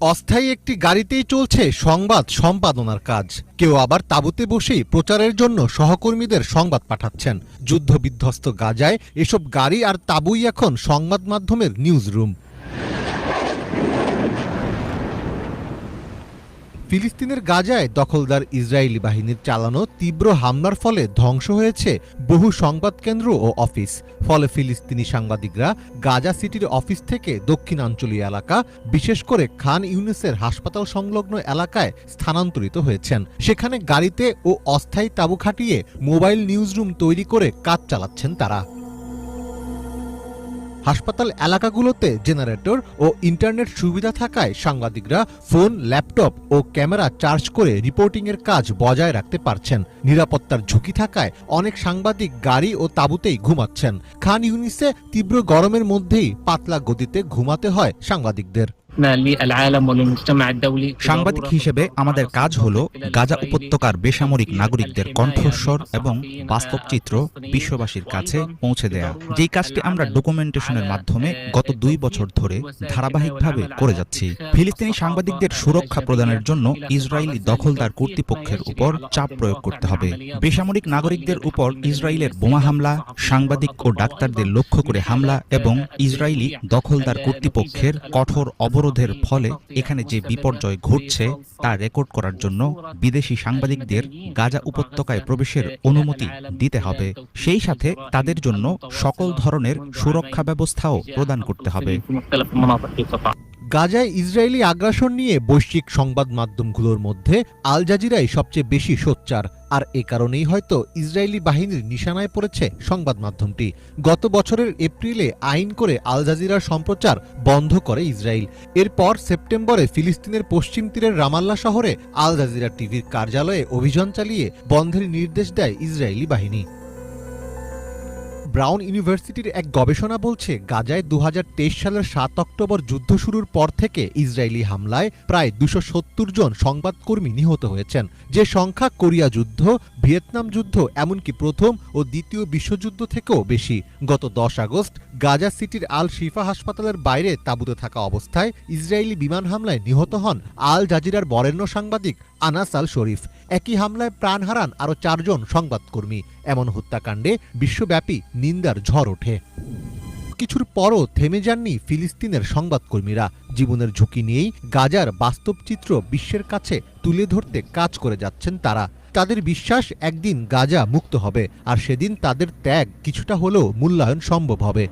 অস্থায়ী একটি গাড়িতেই চলছে সংবাদ সম্পাদনার কাজ। কেউ আবার তাঁবুতে বসেই প্রচারের জন্য সহকর্মীদের সংবাদ পাঠাচ্ছেন। যুদ্ধবিধ্বস্ত গাজায় এসব গাড়ি আর তাঁবুই এখন সংবাদ মাধ্যমের নিউজ রুম ফিলিস্তিনের গাজায় দখলদার ইসরায়েলি বাহিনীর চালানো তীব্র হামলার ফলে ধ্বংস হয়েছে বহু সংবাদ কেন্দ্র ও অফিস। ফলে ফিলিস্তিনি সাংবাদিকরা গাজা সিটির অফিস থেকে দক্ষিণাঞ্চলীয় এলাকা, বিশেষ করে খান ইউনিসের হাসপাতাল সংলগ্ন এলাকায় স্থানান্তরিত হয়েছেন। সেখানে গাড়িতে ও অস্থায়ী তাঁবু খাটিয়ে মোবাইল নিউজরুম তৈরি করে কাজ চালাচ্ছেন তারা। হাসপাতাল এলাকাগুলোতে জেনারেটর ও ইন্টারনেট সুবিধা থাকায় সাংবাদিকরা ফোন, ল্যাপটপ ও ক্যামেরা চার্জ করে রিপোর্টিংয়ের কাজ বজায় রাখতে পারছেন। নিরাপত্তার ঝুঁকি থাকায় অনেক সাংবাদিক গাড়ি ও তাঁবুতেই ঘুমাচ্ছেন। খান ইউনিসে তীব্র গরমের মধ্যেই পাতলা গতিতে ঘুমাতে হয় সাংবাদিকদের। সাংবাদিক হিসেবে আমাদের কাজ হল গাজা উপত্যকার বেসামরিক নাগরিকদের কণ্ঠস্বর এবং বাস্তব চিত্র বিশ্ববাসীর কাছে পৌঁছে দেয়া। যেই কাজটি আমরা ডকুমেন্টেশনের মাধ্যমে গত দুই বছর ধরে ধারাবাহিকভাবে করে যাচ্ছি। ফিলিস্তিনি সাংবাদিকদের সুরক্ষা প্রদানের জন্য ইসরায়েলি দখলদার কর্তৃপক্ষের উপর চাপ প্রয়োগ করতে হবে। বেসামরিক নাগরিকদের উপর ইসরায়েলের বোমা হামলা সাংবাদিক ও ডাক্তারদের লক্ষ্য করে হামলা এবং ইসরায়েলি দখলদার কর্তৃপক্ষের কঠোর অবরোধের ফলে এখানে যে বিপর্যয় ঘটছে তা রেকর্ড করার জন্য বিদেশি সাংবাদিকদের গাজা উপত্যকায় প্রবেশের অনুমতি দিতে হবে। সেই সাথে তাদের জন্য সকল ধরনের সুরক্ষা ব্যবস্থাও প্রদান করতে হবে। গাজায় ইসরায়েলি আগ্রাসন নিয়ে বৈশ্বিক সংবাদ মাধ্যমগুলোর মধ্যে আল জাজিরাই সবচেয়ে বেশি সোচ্চার। আর এ কারণেই হয়তো ইসরায়েলি বাহিনীর নিশানায় পড়েছে সংবাদ মাধ্যমটি। গত বছরের এপ্রিলে আইন করে আল জাজিরার সম্প্রচার বন্ধ করে ইসরায়েল। এরপর সেপ্টেম্বরে ফিলিস্তিনের পশ্চিম তীরের রামাল্লা শহরে আল জাজিরা টিভির কার্যালয়ে অভিযান চালিয়ে বন্ধের নির্দেশ দেয় ইসরায়েলি বাহিনী। ব্রাউন ইউনিভার্সিটির এক গবেষণা বলছে, গাজায় দু সালের সাত অক্টোবর যুদ্ধ শুরুর পর থেকে ইসরায়েলি হামলায় প্রায় দুশো জন সংবাদকর্মী নিহত হয়েছেন। যে সংখ্যা কোরিয়া যুদ্ধ, ভিয়েতনাম যুদ্ধ, এমনকি প্রথম ও দ্বিতীয় বিশ্বযুদ্ধ থেকেও বেশি। গত দশ আগস্ট, গাজা সিটির আল শিফা হাসপাতালের বাইরে তাঁবুতে থাকা অবস্থায় ইসরায়েলি বিমান হামলায় নিহত হন আল জাজিরার বরেণ্য সাংবাদিক আনাস আল শরীফ। একই হামলায় প্রাণ হারান আরও চারজন সংবাদকর্মী। এমন হত্যাকাণ্ডে বিশ্বব্যাপী নিন্দার ঝড় ওঠে। কিছুর পরও থেমে যাননি ফিলিস্তিনের সংবাদকর্মীরা। জীবনের ঝুঁকি নিয়েই গাজার বাস্তব চিত্র বিশ্বের কাছে তুলে ধরতে কাজ করে যাচ্ছেন তারা। তাদের বিশ্বাস একদিন গাজা মুক্ত হবে, আর সেদিন তাদের ত্যাগ কিছুটা হলেও মূল্যায়ন সম্ভব হবে।